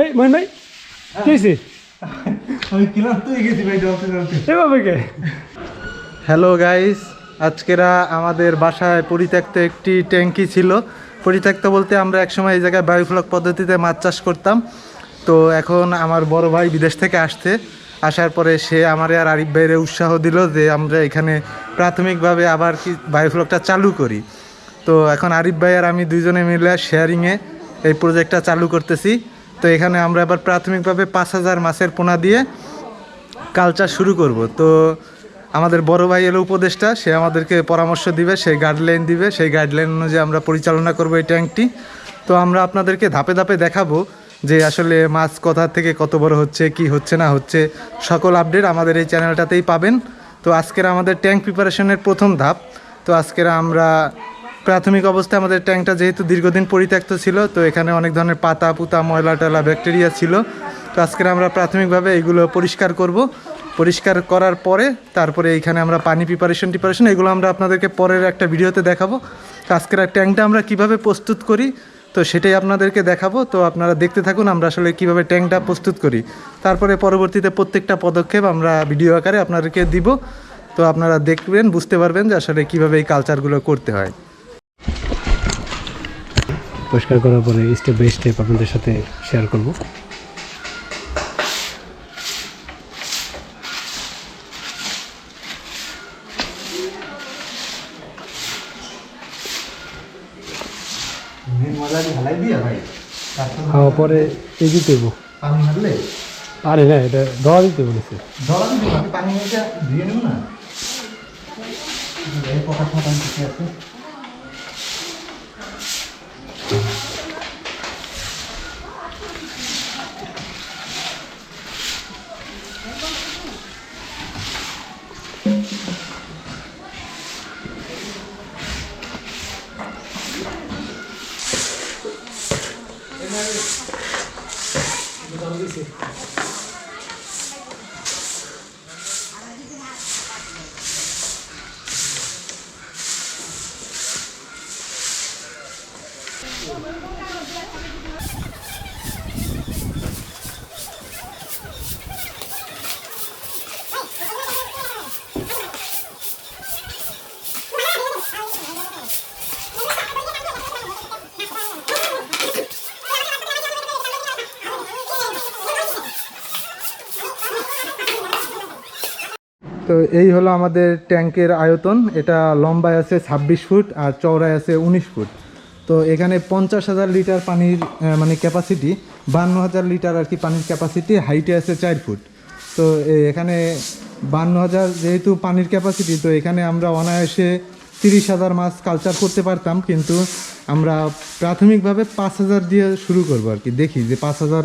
এই মহিন ভাই কি হয়েছে? আমি ক্লান্ত হয়ে গেছি ভাই ডলতে ডলতে এভাবে কে? হ্যালো গাইস আজকেরা আমাদের বাসায় পরিত্যক্ত একটি ট্যাঙ্কি ছিল। পরিত্যক্ত বলতে আমরা একসময় এই জায়গায় বায়োফ্লক পদ্ধতিতে মাছ চাষ করতাম। তো এখন আমার বড় ভাই বিদেশ থেকে আসছে। আসার পরে সে আমার আর আরিফ ভাইয়ের উৎসাহ দিল যে আমরা এখানে প্রাথমিকভাবে আবার কি বায়োফ্লকটা চালু করি। তো এখন আরিফ ভাই আর আমি দুজনে মিলে শেয়ারিংয়ে এই প্রজেক্টটা চালু করতেছি। তো এখানে আমরা এবার প্রাথমিকভাবে পাঁচ হাজার মাছের পোনা দিয়ে কালচার শুরু করব। তো আমাদের বড় ভাই এলো উপদেষ্টা, সে আমাদেরকে পরামর্শ দিবে সেই গাইডলাইন দিবে, সেই গাইডলাইন অনুযায়ী আমরা পরিচালনা করব এই ট্যাঙ্কটি। তো আমরা আপনাদেরকে ধাপে ধাপে দেখাবো যে আসলে মাছ কোথা থেকে কত বড় হচ্ছে, কি হচ্ছে, না হচ্ছে, সকল আপডেট আমাদের এই চ্যানেলটাতেই পাবেন। তো আজকের আমাদের ট্যাঙ্ক প্রিপারেশনের প্রথম ধাপ। তো আজকের আমরা প্রাথমিক অবস্থায় আমাদের ট্যাঙ্কটা যেহেতু দীর্ঘদিন পরিত্যক্ত ছিল, তো এখানে অনেক ধরনের পাতা, পুতা, ময়লা, টয়লা, ব্যাকটেরিয়া ছিল। তো আজকের আমরা প্রাথমিকভাবে এগুলো পরিষ্কার করব। পরিষ্কার করার পরে তারপরে এইখানে আমরা পানি প্রিপারেশন টিপারেশন এগুলো আমরা আপনাদেরকে পরের একটা ভিডিওতে দেখাবো। তো আজকের ট্যাঙ্কটা আমরা কীভাবে প্রস্তুত করি, তো সেটাই আপনাদেরকে দেখাবো। তো আপনারা দেখতে থাকুন আমরা আসলে কীভাবে ট্যাঙ্কটা প্রস্তুত করি। তারপরে পরবর্তীতে প্রত্যেকটা পদক্ষেপ আমরা ভিডিও আকারে আপনাদেরকে দিব। তো আপনারা দেখবেন, বুঝতে পারবেন যে আসলে কীভাবে এই কালচারগুলো করতে হয়। পরিষ্কার করার পরে স্টেপ বাই স্টেপ আপনাদের সাথে শেয়ার করব। খাওয়া পরে এই দিতে। আরে না এটা দোয়া দিতে বলেছে। আমি পানি ধুয়ে নেব না? তো এই হলো আমাদের ট্যাঙ্কের আয়তন। এটা লম্বায় আছে ছাব্বিশ ফুট আর চওড়ায় আছে উনিশ ফুট। তো এখানে পঞ্চাশ হাজার লিটার পানির মানে ক্যাপাসিটি বান্ন হাজার লিটার আর কি পানির ক্যাপাসিটি হাইটে আছে চার ফুট। তো এখানে বান্ন হাজার যেহেতু পানির ক্যাপাসিটি তো এখানে আমরা অনায়াসে তিরিশ হাজার মাছ কালচার করতে পারতাম, কিন্তু আমরা প্রাথমিকভাবে পাঁচ হাজার দিয়ে শুরু করব আর কি। দেখি যে পাঁচ হাজার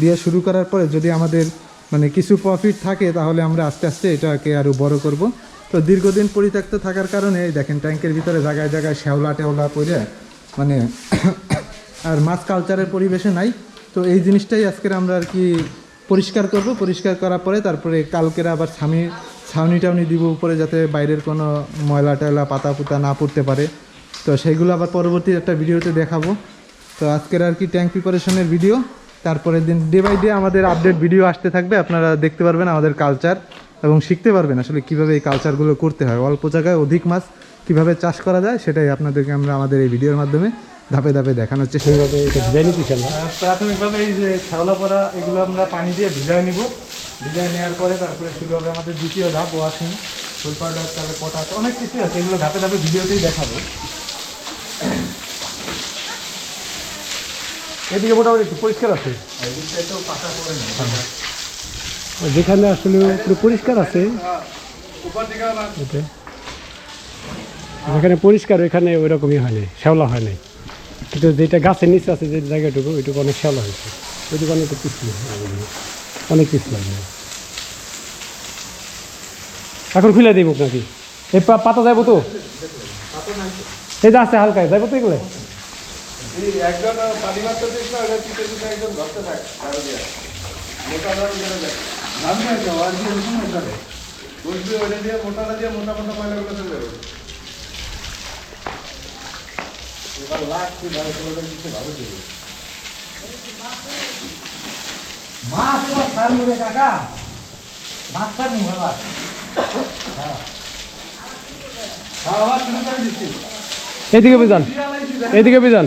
দিয়ে শুরু করার পরে যদি আমাদের মানে কিছু প্রফিট থাকে, তাহলে আমরা আস্তে আস্তে এটাকে আরও বড় করব। তো দীর্ঘদিন পরিত্যক্ত থাকার কারণে দেখেন ট্যাঙ্কের ভিতরে জায়গায় জায়গায় শ্যাওলা টেওলা পড়ে মানে আর মাছ কালচারের পরিবেশে নাই। তো এই জিনিসটাই আজকের আমরা আর কি পরিষ্কার করব। পরিষ্কার করার পরে তারপরে কালকের আবার ছামি, ছাউনি টাউনি দিব উপরে যাতে বাইরের কোনো ময়লা টয়লা, পাতা পুতা না পড়তে পারে। তো সেইগুলো আবার পরবর্তী একটা ভিডিওতে দেখাবো। তো আজকের আর কি ট্যাঙ্ক প্রিপারেশনের ভিডিও তারপরের দিন ডে বাই ডে আমাদের আপডেট ভিডিও আসতে থাকবে আপনারা দেখতে পারবেন আমাদের কালচার এবং শিখতে পারবেন আসলে কীভাবে এই কালচারগুলো করতে হয়। অল্প জায়গায় অধিক মাছ কীভাবে চাষ করা যায় সেটাই আপনাদেরকে আমরা আমাদের এই ভিডিওর মাধ্যমে ধাপে ধাপে দেখানোর চেষ্টা দিতে প্রাথমিকভাবে এই যে শ্যাওলা পরা এগুলো আমরা পানি দিয়ে ভিজায় নিব। ভিজায় নেওয়ার পরে তারপরে শুরু হবে আমাদের দ্বিতীয় ধাপ ওয়াশিং ফুল পাউডার তারপরে পটাশ অনেক কিছু আছে এগুলো ধাপে ধাপে ভিডিওতেই দেখাবো। এদিকে মোটামুটি একটু পরিষ্কার আছে। যেখানে আসলে পুরো পরিষ্কার আছে। যেখানে পরিষ্কার, ওইখানে ওই রকমই হয় নাই, শ্যাওলা হয় নাই। কিন্তু যেটা গাছের নিচে আছে, যে জায়গাটুকু, ওইটুকু অনেক শ্যাওলা হয়েছে। ওইটুকু অনেক পিছলি অনেক পিছলা এখন খুলে দিব নাকি এই পাতা যাব তো? এই যে আছে হালকা যাব তো এগুলো? একজন পানি মারতে দেখল ওটা পিঠে পিঠে একজন ধরতে থাকে আরও দিয়ে ধরো দেয় নামি ওয়ার দিয়ে রসুন ওইখানে বসবে ওইটা দিয়ে মোটাটা দিয়ে মোটা মোটা ময়লাগুলো চলে যাবে। এবার লাস্ট ভালো করে দিচ্ছে ভালো দেবে। মাছ কাকা। হ্যাঁ। এদিকে বিজান এদিকে বিজান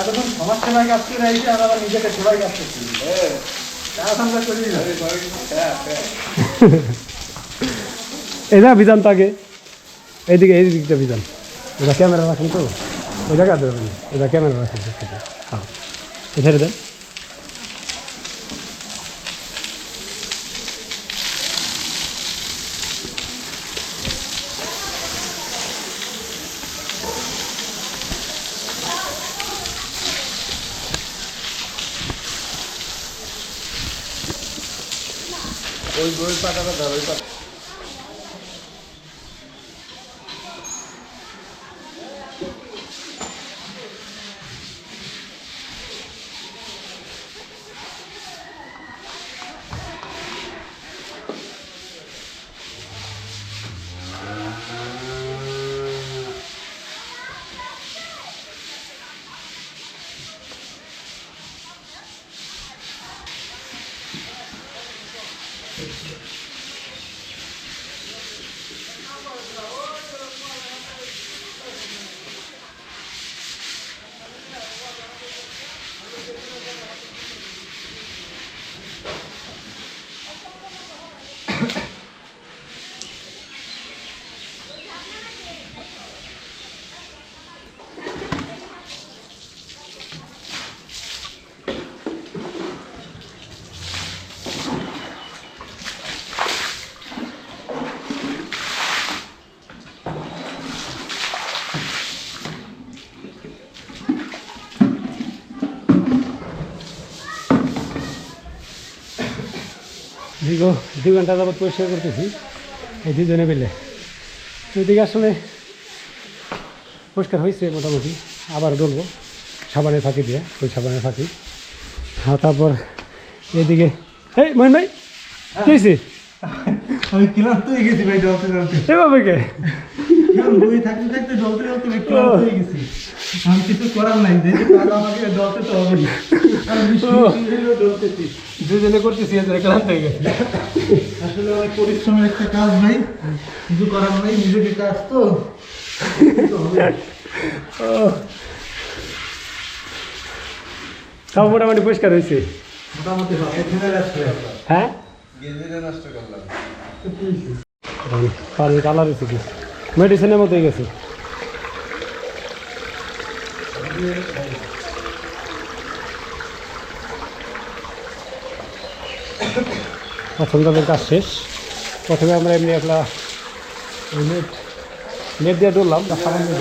এতক্ষণ সমাজ সেবায় কাজ করে যে আর আবার নিজেকে সেবায় কাজ করছি। আমরা করি না। এটা বিজান তো এইদিকে এই দিকটা বিজান এটা ক্যামেরা রাখেন তো। ওই জায়গা দেবেন। এটা ক্যামেরা রাখেন। হ্যাঁ। দেন। ওই ওই পাতাটা ধর ওই পাটা দীর্ঘ দুই ঘণ্টা যাবত পরিষ্কার করতেছি এই দুজনে মিলে। ওইদিকে আসলে পরিষ্কার হয়েছে মোটামুটি আবার ডলবো সাবানে ফাঁকি দিয়ে ওই সাবানে ফাঁকি। হ্যাঁ তারপর এদিকে এই মহিন ভাই কি আমি ক্লান্ত হয়ে গেছি ভাই ডলতে ডলতে এভাবে কে থাকতে থাকতে ডলতে ডলতে ক্লান্ত হয়ে গেছি। আমি কিছু করার নাই আমাকে ডলতে তো দুজনে করতেছি এদের ক্লান্ত হয়ে গেছে। আসলে পরিশ্রমের একটা কাজ ভাই কিছু করার নাই নিজেকে কাজ তো। সব মোটামুটি পরিষ্কার হয়েছে? মোটামুটি হবে হ্যাঁ? কালার হয়েছে? কি? মেডিসিনের মতোই গেছে। তাদের কাজ শেষ। প্রথমে আমরা এমনি একটা নেট নেট দিয়ে ডললাম বা সাবান দিয়ে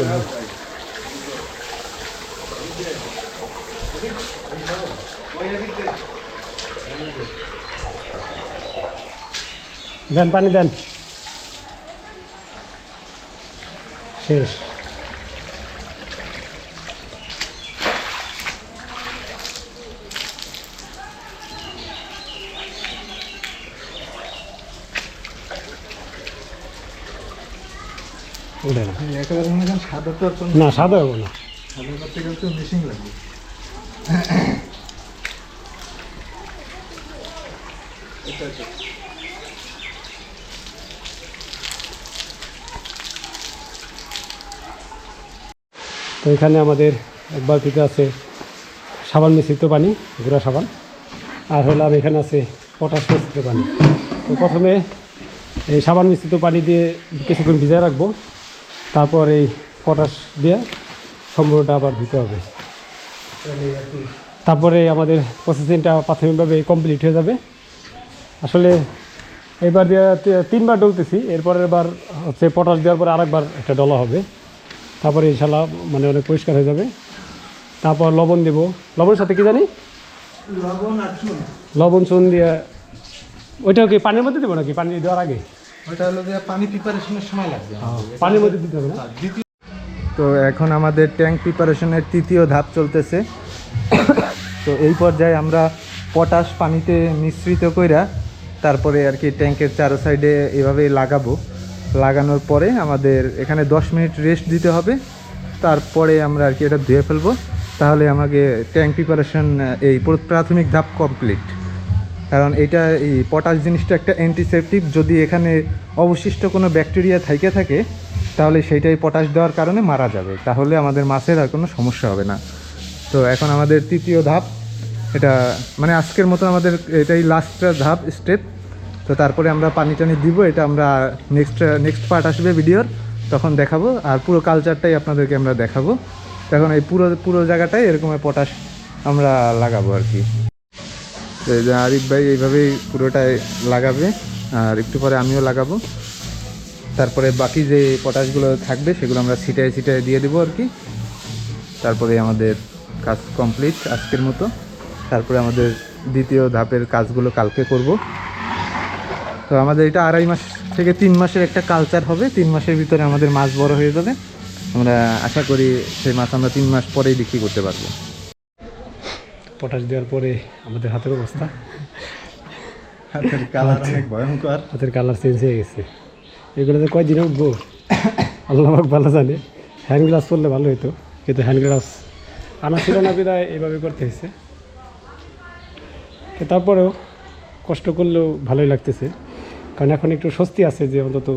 দেন, পানি দেন। শেষ। উঠে না না সাদা হব না। তো এখানে আমাদের এক বালতিতে আছে সাবান মিশ্রিত পানি গুঁড়া সাবান। আর হলাম এখানে আছে পটাশ মিশ্রিত পানি। তো প্রথমে এই সাবান মিশ্রিত পানি দিয়ে কিছুক্ষণ ভিজায় রাখব। তারপর এই পটাশ দিয়ে সম্পূর্ণটা আবার দিতে হবে। তারপরে আমাদের প্রসেসিংটা প্রাথমিকভাবে কমপ্লিট হয়ে যাবে। আসলে এবার দিয়ে তিনবার ডলতেছি এরপরের বার হচ্ছে পটাশ দেওয়ার পরে আরেকবার একটা ডলা হবে। তারপরে ইনশাল্লাহ মানে অনেক পরিষ্কার হয়ে যাবে। তারপর লবণ দেব। লবণের সাথে কি জানি? লবণ চুন। লবণ চুন দিয়ে ওইটাও কি পানির মধ্যে দেবো নাকি? পানি দেওয়ার আগে? ওটা হলো যে পানি প্রিপারেশনের সময় লাগবে পানির মধ্যে দিতে হবে না? তো এখন আমাদের ট্যাঙ্ক প্রিপারেশনের তৃতীয় ধাপ চলতেছে। তো এই পর্যায়ে আমরা পটাশ পানিতে মিশ্রিত কইরা তারপরে আর কি ট্যাঙ্কের চারো সাইডে এভাবে লাগাবো। লাগানোর পরে আমাদের এখানে দশ মিনিট রেস্ট দিতে হবে। তারপরে আমরা আর কি এটা ধুয়ে ফেলব। তাহলে আমাকে ট্যাঙ্ক প্রিপারেশন এই প্রাথমিক ধাপ কমপ্লিট কারণ এটা এই পটাশ জিনিসটা একটা অ্যান্টিসেপটিক যদি এখানে অবশিষ্ট কোনো ব্যাকটেরিয়া থেকে, থাকে, তাহলে সেইটাই পটাশ দেওয়ার কারণে মারা যাবে। তাহলে আমাদের মাছের আর কোনো সমস্যা হবে না। তো এখন আমাদের তৃতীয় ধাপ, এটা মানে আজকের মতো আমাদের এটাই লাস্ট ধাপ স্টেপ তো তারপরে আমরা পানি টানি দিব, এটা আমরা নেক্সট নেক্সট পার্ট আসবে ভিডিওর। তখন দেখাবো, আর পুরো কালচারটাই আপনাদেরকে আমরা দেখাবো। তো এখন এই পুরো পুরো জায়গাটাই এরকম পটাশ আমরা লাগাবো আর কি। আরিফ ভাই এইভাবেই পুরোটাই লাগাবে, আর একটু পরে আমিও লাগাবো। তারপরে বাকি যে পটাশগুলো থাকবে, সেগুলো আমরা ছিটায় ছিটায় দিয়ে দেবো আর কি। তারপরে আমাদের কাজ কমপ্লিট আজকের মতো। তারপরে আমাদের দ্বিতীয় ধাপের কাজগুলো কালকে করব। তো আমাদের এটা আড়াই মাস থেকে তিন মাসের একটা কালচার হবে। তিন মাসের ভিতরে আমাদের মাছ বড় হয়ে যাবে। আমরা আশা করি সেই মাছ আমরা তিন মাস পরেই বিক্রি করতে পারব। পটাশ দেওয়ার পরে আমাদের হাতের অবস্থা। হাতের কালার অনেক ভয়ঙ্কর। হাতের কালার চেঞ্জ হয়ে গেছে। এগুলোতে কয়দিনে উঠবো? আল্লাহ ভালো জানে। হ্যান্ড গ্লাস পরলে ভালো হতো কিন্তু হ্যান্ড গ্লাস আনা ছিল না বিদায় এইভাবে করতে হয়েছে। তারপরেও কষ্ট করলেও ভালোই লাগতেছে। কারণ এখন একটু স্বস্তি আছে যে অন্তত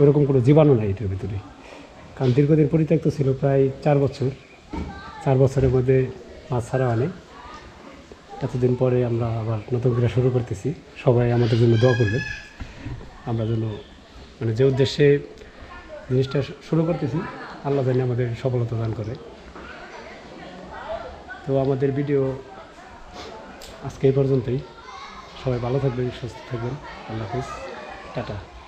ওইরকম কোনো জীবাণু নাই এটার ভিতরে। কারণ দীর্ঘদিন পরিত্যক্ত ছিল প্রায় চার বছর। চার বছরের মধ্যে মাছ ছাড়া নাই। এতদিন পরে আমরা আবার নতুন করে শুরু করতেছি। সবাই আমাদের জন্য দোয়া করবেন। আমরা যেন মানে যে উদ্দেশ্যে জিনিসটা শুরু করতেছি, আল্লাহ জানি আমাদের সফলতা দান করে। তো আমাদের ভিডিও আজকে এই পর্যন্তই। সবাই ভালো থাকবেন, সুস্থ থাকবেন। আল্লাহ হাফিজ। টাটা।